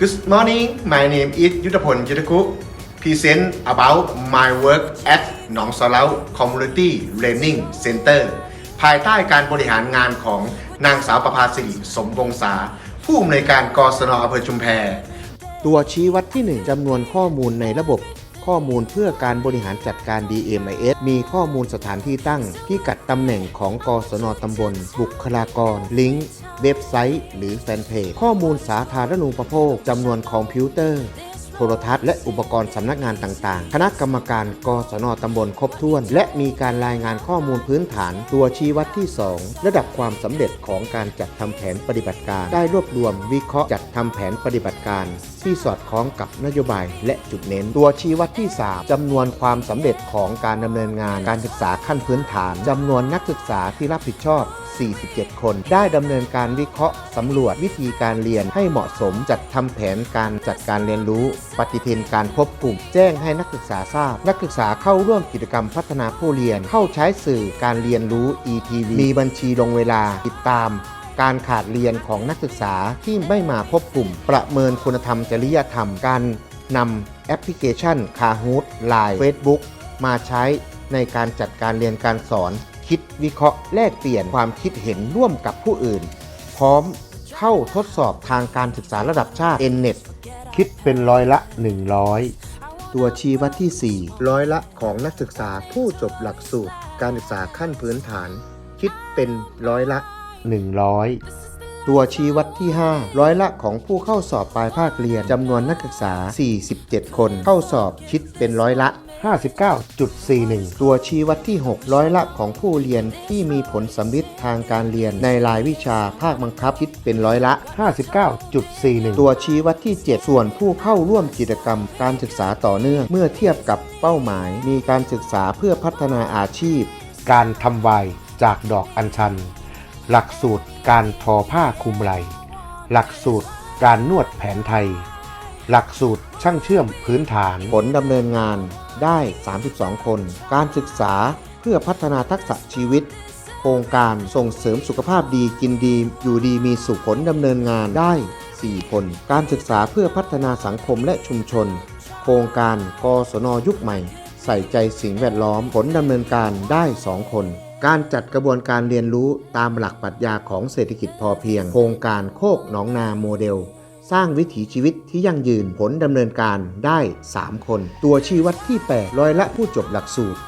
Good morning my name is ยุทธพลยุทธคุ present about my work at หนองสะเลา Community Learning Center ภายใต้การบริหารงานของนางสาวประภาสิริสมวงศาผู้อำนวยการกศนอำเภอชุมแพ ตัวชี้วัดที่ 1จำนวนข้อมูลในระบบข้อมูลเพื่อการบริหารจัดการ DMIS มีข้อมูลสถานที่ตั้งพิกัดตำแหน่งของกศนตำบล บุคลากร ลิงก์ เว็บไซต์ หรือแฟนเพจ ข้อมูลสาธารณูปโภคจำนวนคอมพิวเตอร์ โทรทัศน์และอุปกรณ์สำนักงานต่างๆ คณะกรรมการกศนตำบลครบถ้วน และมีการรายงานข้อมูลพื้นฐาน ตัวชี้วัดที่ 2 ระดับความสำเร็จของการจัดทำแผนปฏิบัติการ ได้รวบรวมวิเคราะห์จัดทำแผนปฏิบัติการ ที่สอดคล้องกับนโยบายและจุดเน้น ตัวชี้วัดที่ 3จำนวนความสำเร็จของการดำเนินงานการศึกษาขั้นพื้นฐานจำนวนนักศึกษาที่รับผิดชอบ47 คน ได้ดำเนินการวิเคราะห์สำรวจวิธีการเรียนให้เหมาะสมจัดทำแผนการจัดการเรียนรู้ ปฏิทินการพบกลุ่มแจ้งให้นักศึกษาทราบ นักศึกษาเข้าร่วมกิจกรรมพัฒนาผู้เรียน เข้าใช้สื่อการเรียนรู้ ETV มีบัญชีลงเวลาติดตามการขาดเรียนของนักศึกษาที่ไม่มาพบกลุ่ม ประเมินคุณธรรมจริยธรรม การนำแอปพลิเคชัน Kahoot Line Facebook มาใช้ในการจัดการเรียนการสอน คิดวิเคราะห์แลกเปลี่ยนความคิดเห็นร่วมกับผู้อื่น พร้อม เข้าทดสอบทางการศึกษาระดับชาติ NNET คิดเป็นร้อยละ 100 ตัวชี้วัดที่ 4 ร้อยละของนักศึกษาผู้จบหลักสูตร การศึกษาขั้นพื้นฐาน คิดเป็นร้อยละ 100 ตัวชี้วัดที่ 5 ร้อยละของผู้เข้าสอบปลายภาคเรียนจำนวนนักศึกษา 47 คน เข้าสอบคิดเป็นร้อยละ 59.41 ตัวชี้วัดที่ 6 ร้อยละของผู้เรียนที่มีผลสำลิดทางการเรียนในรายวิชาภาคบังคับคิดเป็นร้อยละ 59.41 ตัวชี้วัดที่ 7 ส่วนผู้เข้าร่วมกิจกรรมการศึกษาต่อเนื่อง เมื่อเทียบกับเป้าหมาย มีการศึกษาเพื่อพัฒนาอาชีพ การทำวน์จากดอกอัญชัน หลักสูตรการทอผ้าคลุมไหล่หลักสูตรการนวดแผนไทย หลักสูตรช่างเชื่อมพื้นฐาน ผลดำเนินงานได้ 32 คน การศึกษาเพื่อพัฒนาทักษะชีวิต โครงการส่งเสริมสุขภาพดีกินดี อยู่ดีมีสุขผลดำเนินงานได้ 4 คน การศึกษาเพื่อพัฒนาสังคมและชุมชน โครงการกศนยุคใหม่ ใส่ใจสิ่งแวดล้อมผลดำเนินการได้ 2 คนการจัดกระบวนการเรียนรู้ตามหลักปรัชญาของเศรษฐกิจพอเพียง โครงการโคกหนองนาโมเดล สร้างวิถีชีวิตที่ยั่งยืนผลดำเนินการได้ 3 คน ตัวชี้วัดที่ 8 ร้อยละผู้จบหลักสูตร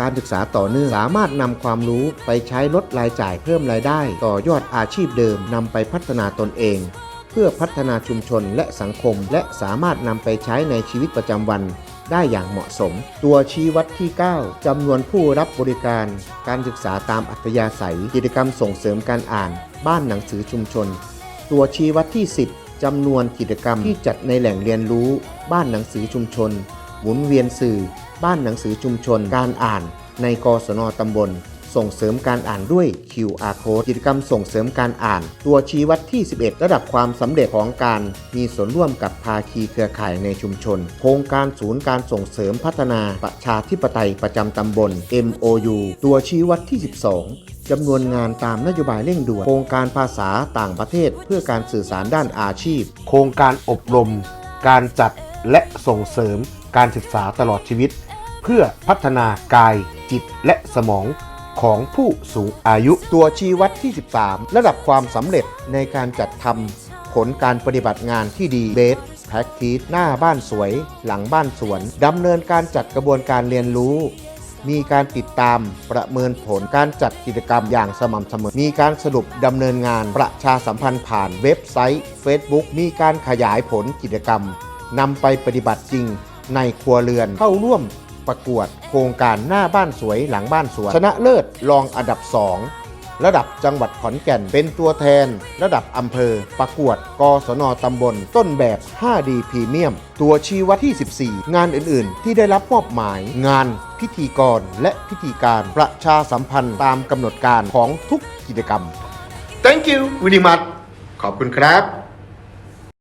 การศึกษาต่อเนื่องสามารถนำความรู้ไปใช้ลดรายจ่ายเพิ่มรายได้ ต่อยอดอาชีพเดิมนำไปพัฒนาตนเอง เพื่อพัฒนาชุมชนและสังคม และสามารถนำไปใช้ในชีวิตประจำวันได้อย่างเหมาะสม ตัวชี้วัดที่ 9จำนวนผู้รับบริการ การศึกษาตามอัธยาศัย กิจกรรมส่งเสริมการอ่าน บ้านหนังสือชุมชน ตัวชี้วัดที่ 10 จำนวนกิจกรรมที่จัดในแหล่งเรียนรู้ บ้านหนังสือชุมชน หมุนเวียนสื่อ บ้านหนังสือชุมชน การอ่านในกศนตำบล ส่งเสริมการอ่านด้วย QR code กิจกรรมส่งเสริมการอ่าน ตัวชี้วัดที่ 11 ระดับความสำเร็จของการ มีส่วนร่วมกับภาคีเครือข่ายในชุมชน โครงการศูนย์การส่งเสริมพัฒนาประชาธิปไตยประจำตำบล MOU ตัวชี้วัดที่ 12จำนวนงานตามนโยบายเร่งด่วน โครงการภาษาต่างประเทศเพื่อการสื่อสารด้านอาชีพ โครงการอบรม การจัดและส่งเสริมการศึกษาตลอดชีวิต เพื่อพัฒนากาย จิตและสมอง ของผู้สูงอายุตัวชี้วัดที่ 13 ระดับความสำเร็จในการจัดทำผลการปฏิบัติงานที่ดีเบสแพ็กทีหน้าบ้านสวย หลังบ้านสวนดำเนินการจัดกระบวนการเรียนรู้ มีการติดตามประเมินผลการจัดกิจกรรมอย่างสม่ำเสมอ มีการสรุปดำเนินงานประชาสัมพันธ์ผ่านเว็บไซต์ Facebook มีการขยายผลกิจกรรมนำไปปฏิบัติจริงในครัวเรือนเข้าร่วม ประกวด โครงการหน้าบ้านสวยหลังบ้านสวน ชนะเลิศรองอันดับ 2 ระดับจังหวัดขอนแก่นเป็นตัวแทน ระดับอำเภอ ประกวด กศนตำบล ต้นแบบ 5D พรีเมียม ตัวชี้วัดที่ 14 งานอื่น ๆ ที่ได้รับมอบหมายงานพิธีกรและพิธีการประชาสัมพันธ์ตามกำหนดการของทุกกิจกรรม Thank you very much ขอบคุณครับ